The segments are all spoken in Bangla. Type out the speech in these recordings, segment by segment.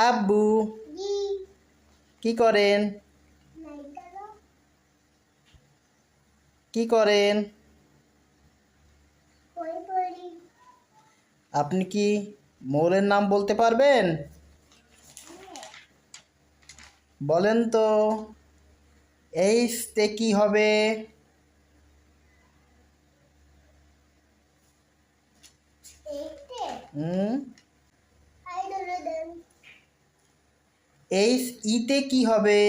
আব্বু। কি করেন? কি করেন? আপনি কি মৌলের নাম বলতে পারবেন? বলেন তো এইচতে কি হবে? হুম? এইচ ইতে কি হবে?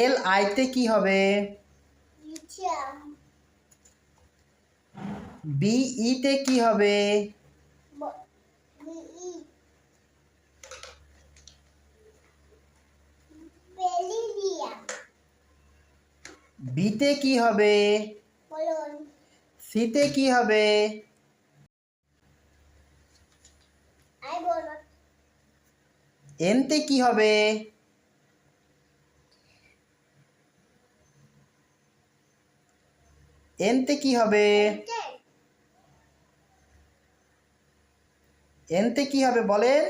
এল আইতে কি হবে? বি ইতে কি হবে? বিতে কি হবে? সিতে কি হবে আই বলুন এনতে কি হবে? এনতে কি হবে? এনতে কি হবে বলেন?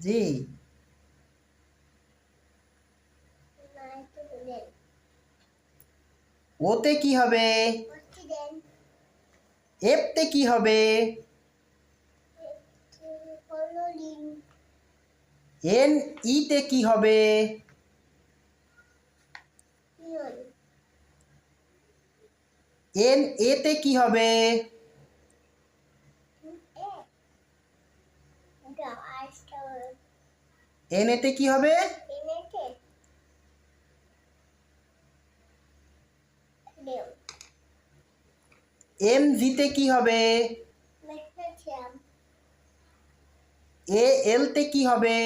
জি। ওতে কি হবে? এফতে কি হবে? এন ইতে কি হবে? এন এতে কি হবে? এন এতে কি হবে? এম জিতে কি হবে? এ এলতে কি হবে?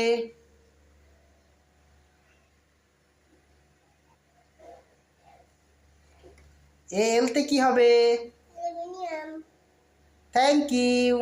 এ এলতে কি হবে? Thank you